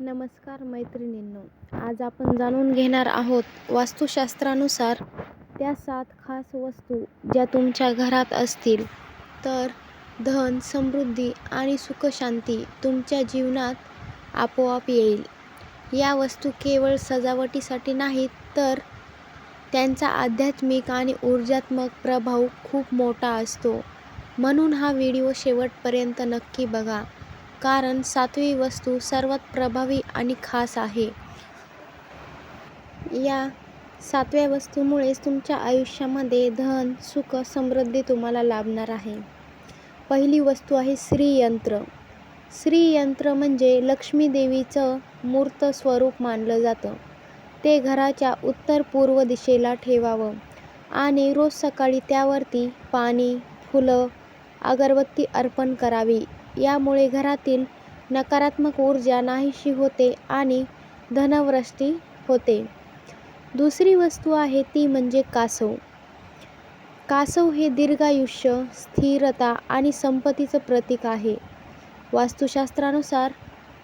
नमस्कार मैत्रिणींनो आज आपण जाणून घेणार आहोत वास्तुशास्त्रानुसार त्या सात खास वस्तू ज्या तुमच्या घरात असतील. तर धन समृद्धी आणि सुखशांती तुमच्या जीवनात आपोआप येईल. या वस्तू केवळ सजावटीसाठी नाहीत तर त्यांचा आध्यात्मिक आणि ऊर्जात्मक प्रभाव खूप मोठा असतो. म्हणून हा व्हिडिओ शेवटपर्यंत नक्की बघा. कारण सातवी वस्तू सर्वात प्रभावी आणि खास आहे. या सातव्या वस्तूमुळेच तुमच्या आयुष्यामध्ये धन सुख समृद्धी तुम्हाला लाभणार आहे. पहिली वस्तू आहे श्रीयंत्र. श्रीयंत्र म्हणजे लक्ष्मी देवीचं मूर्त स्वरूप मानलं जातं. ते घराच्या उत्तर पूर्व दिशेला ठेवावं आणि रोज सकाळी त्यावरती पाणी फुलं अगरबत्ती अर्पण करावी. यामुळे घरातील नकारात्मक ऊर्जा नाहीशी होते आणि धनवृष्टी होते. दुसरी वस्तू आहे ती म्हणजे कासव. कासव हे दीर्घायुष्य स्थिरता आणि संपत्तीचं प्रतीक आहे. वास्तुशास्त्रानुसार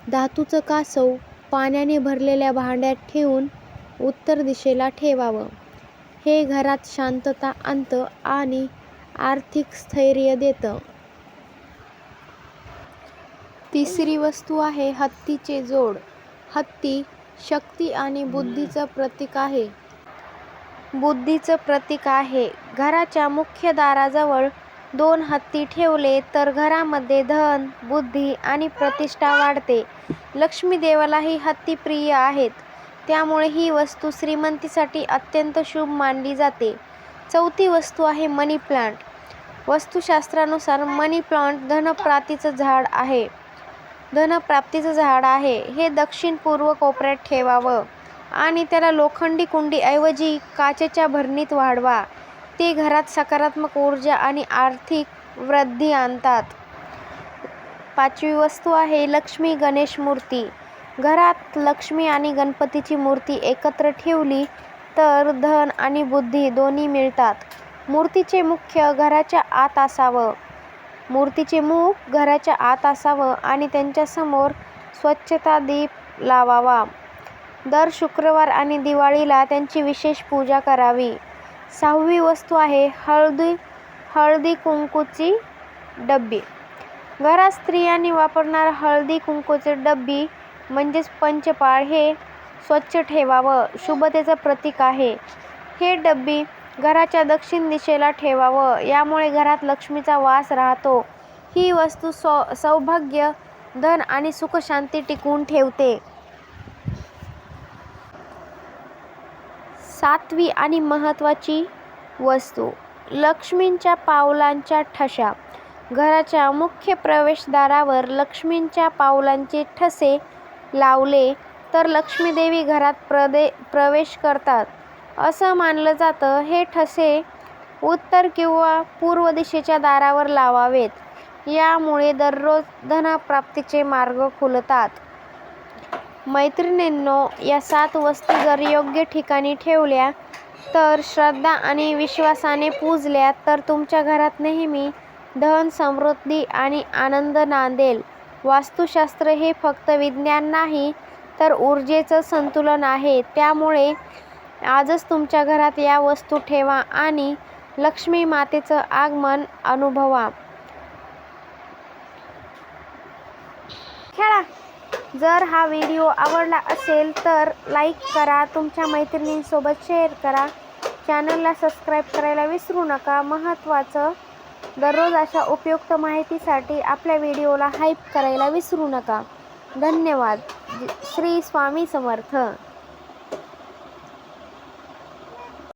धातूचं कासव पाण्याने भरलेल्या भांड्यात ठेवून उत्तर दिशेला ठेवावं. हे घरात शांतता आणतं आणि आर्थिक स्थैर्य देतं. तिसरी वस्तू आहे हत्तीचे जोड. हत्ती शक्ती आणि बुद्धीचं प्रतीक आहे. बुद्धीचं प्रतीक आहे. घराच्या मुख्य दाराजवळ दोन हत्ती ठेवले तर घरामध्ये धन बुद्धी आणि प्रतिष्ठा वाढते. लक्ष्मी देवालाही हत्ती प्रिय आहेत. त्यामुळे ही वस्तू श्रीमंतीसाठी अत्यंत शुभ मानली जाते. चौथी वस्तू आहे मनी प्लांट. वास्तुशास्त्रानुसार मनी प्लांट धनप्रातीचं झाड आहे. धनप्राप्तीचं झाड आहे. हे दक्षिण पूर्व कोपऱ्यात ठेवावं आणि त्याला लोखंडी कुंडीऐवजी काचेच्या भरणीत वाढवा. ते घरात सकारात्मक ऊर्जा आणि आर्थिक वृद्धी आणतात. पाचवी वस्तू आहे लक्ष्मी गणेश मूर्ती. घरात लक्ष्मी आणि गणपतीची मूर्ती एकत्र ठेवली तर धन आणि बुद्धी दोन्ही मिळतात. मूर्तीचे मुख्य घराच्या आत असावं. मूर्तीचे मुख घराच्या आत असावं आणि त्यांच्यासमोर स्वच्छता दीप लावावा. दर शुक्रवार आणि दिवाळीला त्यांची विशेष पूजा करावी. सहावी वस्तू आहे हळदी हळदी कुंकूची डब्बी. घरात स्त्रियांनी वापरणारं हळदी कुंकूचे डब्बी म्हणजेच पंचपाळ हे स्वच्छ ठेवावं. शुभतेचं प्रतीक आहे. हे डब्बी घराच्या दक्षिण दिशेला ठेवावं. यामुळे घरात लक्ष्मीचा वास राहतो. ही वस्तू सौ सौभाग्य धन आणि सुखशांती टिकवून ठेवते. सातवी आणि महत्त्वाची वस्तू. लक्ष्मींच्या पावलांच्या ठशा. घराच्या मुख्य प्रवेशद्वारावर लक्ष्मींच्या पावलांचे ठसे लावले तर लक्ष्मीदेवी घरात प्रदे प्रवेश करतात. असं मानलं जातं हे ठसे उत्तर किंवा पूर्व दिशेच्या दारावर लावावेत. यामुळे दररोज धनप्राप्तीचे मार्ग खुलतात. मैत्रिणींनो या सात वस्तू जर योग्य ठिकाणी ठेवल्या तर श्रद्धा आणि विश्वासाने पूजल्या तर तुमच्या घरात नेहमी धन समृद्धी आणि आनंद नांदेल. वास्तुशास्त्र हे फक्त विज्ञान नाही तर ऊर्जेचं संतुलन आहे. त्यामुळे आजच तुमच्या घरात या वस्तू ठेवा आणि लक्ष्मी मातेचं आगमन अनुभवा. खेळा. जर हा व्हिडिओ आवडला असेल तर लाईक करा तुमच्या मैत्रिणींसोबत शेअर करा. चॅनलला सबस्क्राईब करायला विसरू नका. महत्त्वाचं दररोज अशा उपयुक्त माहितीसाठी आपल्या व्हिडिओला हाईप करायला विसरू नका. धन्यवाद. श्री स्वामी समर्थ.